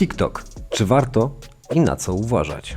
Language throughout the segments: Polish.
TikTok. Czy warto i na co uważać?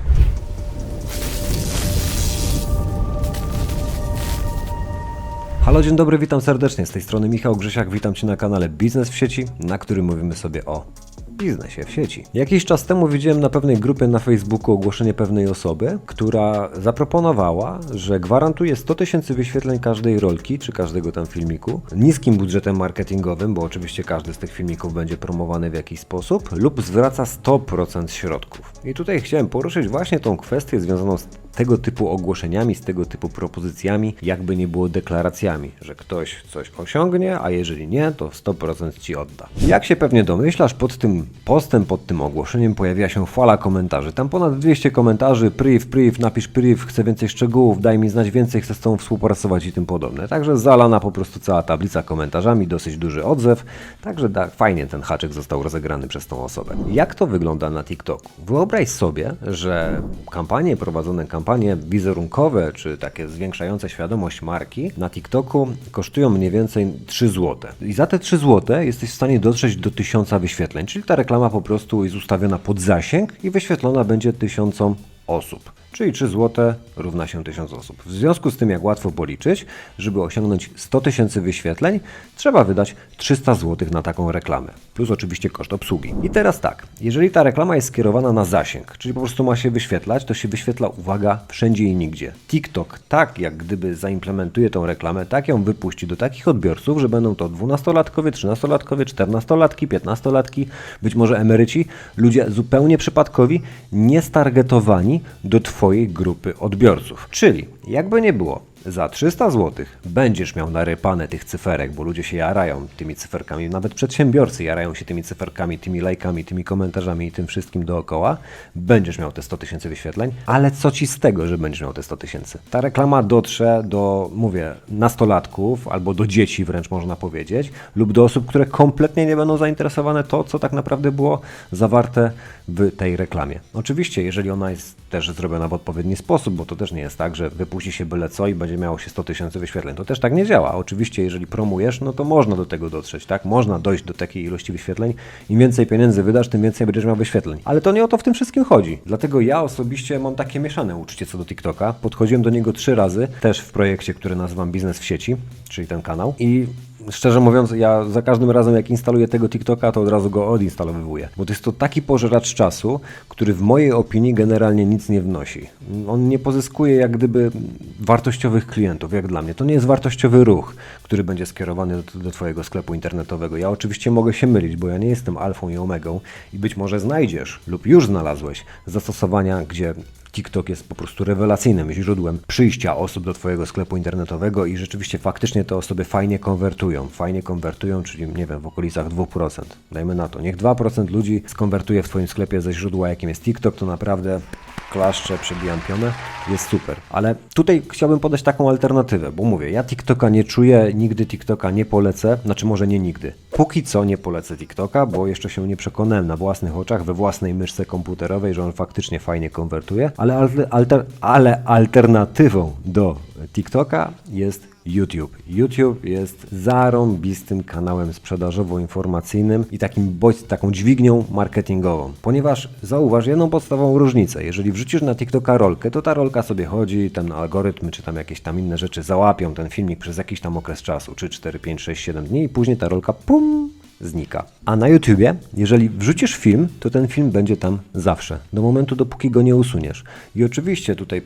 Halo, dzień dobry, witam serdecznie. Z tej strony Michał Grzesiak, witam Cię na kanale Biznes w sieci, na którym mówimy sobie o biznesie w sieci. Jakiś czas temu widziałem na pewnej grupie na Facebooku ogłoszenie pewnej osoby, która zaproponowała, że gwarantuje 100 tysięcy wyświetleń każdej rolki czy każdego tam filmiku, niskim budżetem marketingowym, bo oczywiście każdy z tych filmików będzie promowany w jakiś sposób, lub zwraca 100% środków. I tutaj chciałem poruszyć właśnie tą kwestię związaną z tego typu ogłoszeniami, z tego typu propozycjami, jakby nie było deklaracjami, że ktoś coś osiągnie, a jeżeli nie, to 100% ci odda. Jak się pewnie domyślasz, pod tym postem, pod tym ogłoszeniem pojawiła się fala komentarzy. Tam ponad 200 komentarzy, priv, priv, napisz priv, chcę więcej szczegółów, daj mi znać więcej, chcę z tobą współpracować i tym podobne. Także zalana po prostu cała tablica komentarzami, dosyć duży odzew, także da, fajnie ten haczyk został rozegrany przez tą osobę. Jak to wygląda na TikToku? Wyobraź sobie, że kampanie prowadzone, kampanie wizerunkowe, czy takie zwiększające świadomość marki na TikToku kosztują mniej więcej 3 zł. I za te 3 zł jesteś w stanie dotrzeć do 1000 wyświetleń, czyli ta reklama po prostu jest ustawiona pod zasięg i wyświetlona będzie tysiącom osób. Czyli 3 zł równa się 1000 osób. W związku z tym, jak łatwo policzyć, żeby osiągnąć 100 tysięcy wyświetleń, trzeba wydać 300 zł na taką reklamę. Plus oczywiście koszt obsługi. I teraz tak, jeżeli ta reklama jest skierowana na zasięg, czyli po prostu ma się wyświetlać, to się wyświetla, uwaga, wszędzie i nigdzie. TikTok tak jak gdyby zaimplementuje tą reklamę, tak ją wypuści do takich odbiorców, że będą to 12-latkowie, 13-latkowie, 14-latki, 15-latki, być może emeryci, ludzie zupełnie przypadkowi, niestargetowani do Twojej grupy odbiorców. Czyli, jakby nie było, za 300 zł będziesz miał narypane tych cyferek, bo ludzie się jarają tymi cyferkami, nawet przedsiębiorcy jarają się tymi cyferkami, tymi lajkami, tymi komentarzami i tym wszystkim dookoła. Będziesz miał te 100 tysięcy wyświetleń, ale co ci z tego, że będziesz miał te 100 tysięcy? Ta reklama dotrze do, mówię, nastolatków albo do dzieci wręcz można powiedzieć, lub do osób, które kompletnie nie będą zainteresowane to, co tak naprawdę było zawarte w tej reklamie. Oczywiście, jeżeli ona jest też zrobiona w odpowiedni sposób, bo to też nie jest tak, że wypuści się byle co i będzie miało się 100 tysięcy wyświetleń. To też tak nie działa. Oczywiście, jeżeli promujesz, no to można do tego dotrzeć, tak? Można dojść do takiej ilości wyświetleń. Im więcej pieniędzy wydasz, tym więcej będziesz miał wyświetleń. Ale to nie o to w tym wszystkim chodzi. Dlatego ja osobiście mam takie mieszane uczucie co do TikToka. Podchodziłem do niego trzy razy, też w projekcie, który nazywam Biznes w sieci, czyli ten kanał. I Szczerze mówiąc, ja za każdym razem jak instaluję tego TikToka, to od razu go odinstalowywuję. Bo to jest to taki pożeracz czasu, który w mojej opinii generalnie nic nie wnosi. On nie pozyskuje jak gdyby wartościowych klientów, jak dla mnie. To nie jest wartościowy ruch, który będzie skierowany do, do Twojego sklepu internetowego. Ja oczywiście mogę się mylić, bo ja nie jestem alfą i omegą i być może znajdziesz lub już znalazłeś zastosowania, gdzie TikTok jest po prostu rewelacyjnym źródłem przyjścia osób do Twojego sklepu internetowego i rzeczywiście faktycznie te osoby fajnie konwertują. Fajnie konwertują, czyli nie wiem, w okolicach 2%. Dajmy na to. Niech 2% ludzi skonwertuje w Twoim sklepie ze źródła, jakim jest TikTok, to naprawdę klaszczę, przebijam pionę, jest super. Ale tutaj chciałbym podać taką alternatywę, bo mówię, ja TikToka nie czuję, nigdy TikToka nie polecę, znaczy może nie nigdy. Póki co nie polecę TikToka, bo jeszcze się nie przekonałem na własnych oczach, we własnej myszce komputerowej, że on faktycznie fajnie konwertuje, ale, alter, ale alternatywą do TikToka jest YouTube. YouTube jest zarąbistym kanałem sprzedażowo-informacyjnym i takim bodź, taką dźwignią marketingową. Ponieważ zauważ jedną podstawową różnicę. Jeżeli wrzucisz na TikToka rolkę, to ta rolka sobie chodzi, ten algorytmy czy tam jakieś tam inne rzeczy załapią ten filmik przez jakiś tam okres czasu, 3, 4, 5, 6, 7 dni i później ta rolka pum znika. A na YouTubie, jeżeli wrzucisz film, to ten film będzie tam zawsze, do momentu, dopóki go nie usuniesz. I oczywiście tutaj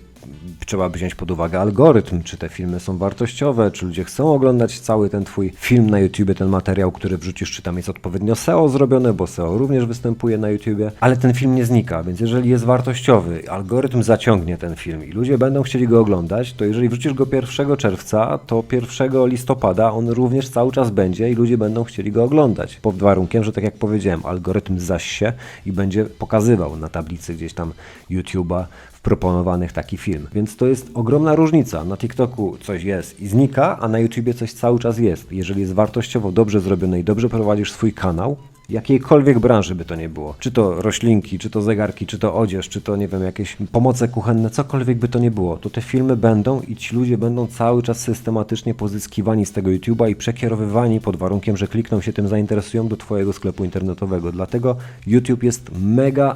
trzeba wziąć pod uwagę algorytm, czy te filmy są wartościowe, czy ludzie chcą oglądać cały ten twój film na YouTubie, ten materiał, który wrzucisz, czy tam jest odpowiednio SEO zrobione, bo SEO również występuje na YouTubie, ale ten film nie znika, więc jeżeli jest wartościowy, algorytm zaciągnie ten film i ludzie będą chcieli go oglądać, to jeżeli wrzucisz go 1 czerwca, to 1 listopada on również cały czas będzie i ludzie będą chcieli go oglądać. Pod warunkiem, że tak jak powiedziałem, algorytm zaś się i będzie pokazywał na tablicy gdzieś tam YouTube'a proponowanych taki film. Więc to jest ogromna różnica. Na TikToku coś jest i znika, a na YouTubie coś cały czas jest. Jeżeli jest wartościowo dobrze zrobione i dobrze prowadzisz swój kanał, jakiejkolwiek branży by to nie było. Czy to roślinki, czy to zegarki, czy to odzież, czy to nie wiem, jakieś pomoce kuchenne, cokolwiek by to nie było, to te filmy będą i ci ludzie będą cały czas systematycznie pozyskiwani z tego YouTube'a i przekierowywani pod warunkiem, że klikną się tym, zainteresują do Twojego sklepu internetowego. Dlatego YouTube jest mega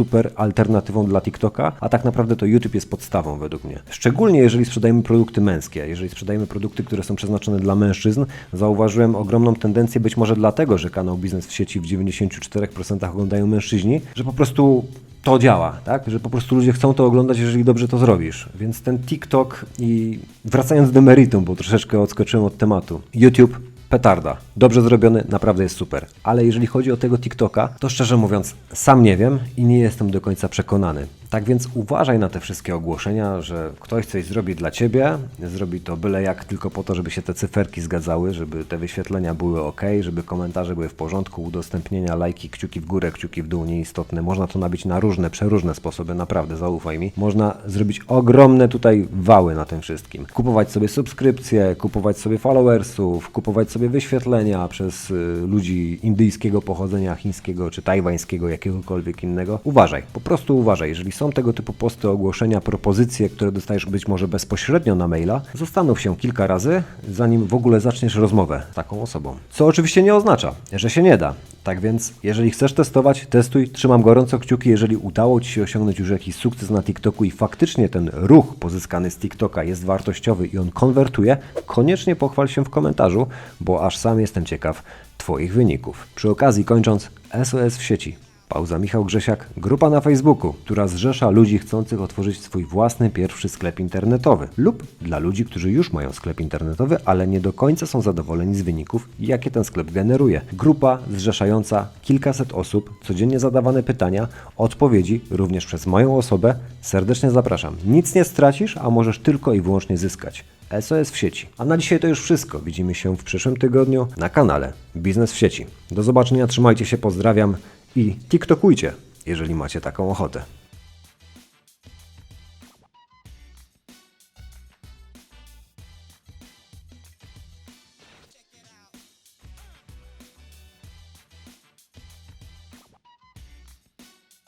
super alternatywą dla TikToka, a tak naprawdę to YouTube jest podstawą według mnie. Szczególnie jeżeli sprzedajemy produkty męskie, jeżeli sprzedajemy produkty, które są przeznaczone dla mężczyzn, zauważyłem ogromną tendencję, być może dlatego, że kanał Biznes w sieci w 94% oglądają mężczyźni, że po prostu to działa, tak? Że po prostu ludzie chcą to oglądać, jeżeli dobrze to zrobisz. Więc ten TikTok i wracając do meritum, bo troszeczkę odskoczyłem od tematu. YouTube petarda. Dobrze zrobiony, naprawdę jest super. Ale jeżeli chodzi o tego TikToka, to szczerze mówiąc, sam nie wiem i nie jestem do końca przekonany. Tak więc uważaj na te wszystkie ogłoszenia, że ktoś coś zrobi dla ciebie, zrobi to byle jak tylko po to, żeby się te cyferki zgadzały, żeby te wyświetlenia były ok, żeby komentarze były w porządku, udostępnienia, lajki, kciuki w górę, kciuki w dół, nieistotne. Można to nabić na różne, przeróżne sposoby, naprawdę, zaufaj mi. Można zrobić ogromne tutaj wały na tym wszystkim. Kupować sobie subskrypcje, kupować sobie followersów, kupować sobie wyświetlenia przez y, ludzi indyjskiego pochodzenia, chińskiego czy tajwańskiego, jakiegokolwiek innego. Uważaj, po prostu uważaj. Jeżeli są tego typu posty, ogłoszenia, propozycje, które dostajesz być może bezpośrednio na maila, zastanów się kilka razy, zanim w ogóle zaczniesz rozmowę z taką osobą. Co oczywiście nie oznacza, że się nie da. Tak więc, jeżeli chcesz testować, testuj. Trzymam gorąco kciuki, jeżeli udało Ci się osiągnąć już jakiś sukces na TikToku i faktycznie ten ruch pozyskany z TikToka jest wartościowy i on konwertuje, koniecznie pochwal się w komentarzu, bo aż sam jestem ciekaw Twoich wyników. Przy okazji, kończąc, SOS w sieci. Pauza Michał Grzesiak, grupa na Facebooku, która zrzesza ludzi chcących otworzyć swój własny pierwszy sklep internetowy lub dla ludzi, którzy już mają sklep internetowy, ale nie do końca są zadowoleni z wyników, jakie ten sklep generuje. Grupa zrzeszająca kilkaset osób, codziennie zadawane pytania, odpowiedzi również przez moją osobę. Serdecznie zapraszam. Nic nie stracisz, a możesz tylko i wyłącznie zyskać. SOS w sieci. A na dzisiaj to już wszystko. Widzimy się w przyszłym tygodniu na kanale Biznes w sieci. Do zobaczenia, trzymajcie się, pozdrawiam i TikTokujcie, jeżeli macie taką ochotę.